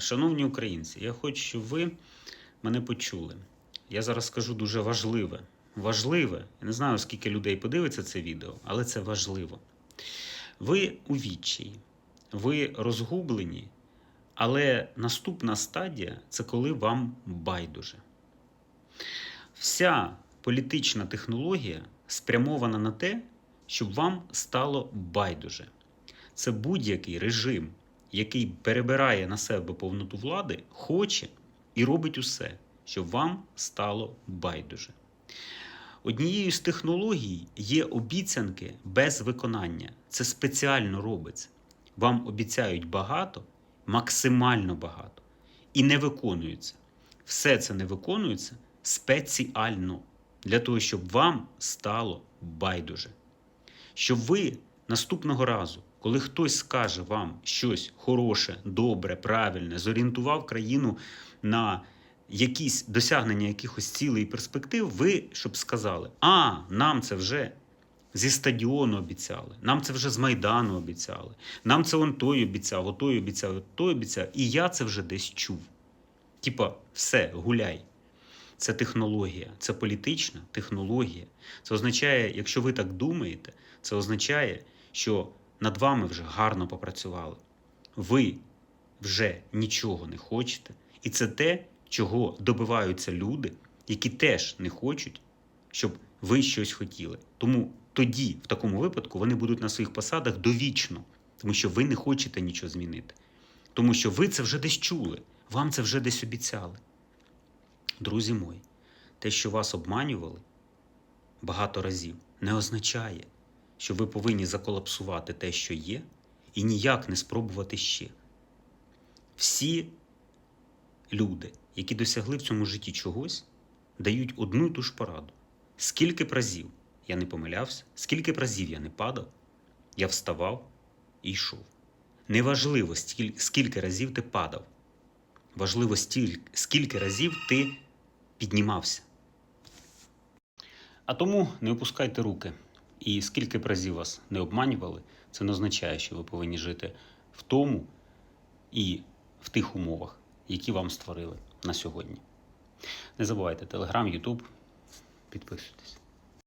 Шановні українці, я хочу, щоб ви мене почули. Я зараз скажу дуже важливе. Важливе, я не знаю, скільки людей подивиться це відео, але це важливо. Ви у відчаї, ви розгублені, але наступна стадія це коли вам байдуже. Вся політична технологія спрямована на те, щоб вам стало байдуже. Це будь-який режим, який перебирає на себе повноту влади, хоче і робить усе, щоб вам стало байдуже. Однією з технологій є обіцянки без виконання. Це спеціально робиться. Вам обіцяють багато, максимально багато, і не виконується. Все це не виконується спеціально для того, щоб вам стало байдуже. Щоб ви наступного разу, коли хтось скаже вам щось хороше, добре, правильне, зорієнтував країну на якісь досягнення якихось цілей і перспектив, ви щоб сказали: а, нам це вже зі стадіону обіцяли, нам це вже з Майдану обіцяли, нам це он той обіцяв, отой обіцяв, той обіцяв, і я це вже десь чув. Типа, все, гуляй. Це технологія, це політична технологія. Це означає, якщо ви так думаєте, це означає, що над вами вже гарно попрацювали. Ви вже нічого не хочете. І це те, чого добиваються люди, які теж не хочуть, щоб ви щось хотіли. Тому тоді, в такому випадку, вони будуть на своїх посадах довічно, тому що ви не хочете нічого змінити. Тому що ви це вже десь чули, вам це вже десь обіцяли. Друзі мої, те, що вас обманювали багато разів, не означає, що ви повинні заколапсувати те, що є, і ніяк не спробувати ще. Всі люди, які досягли в цьому житті чогось, дають одну й ту ж пораду. Скільки разів я не помилявся, скільки разів я не падав, я вставав і йшов. Неважливо, скільки разів ти падав. Важливо, скільки разів ти піднімався. А тому не опускайте руки. І скільки б разів вас не обманювали, це не означає, що ви повинні жити в тому і в тих умовах, які вам створили на сьогодні. Не забувайте Телеграм, Ютуб, підписуйтесь.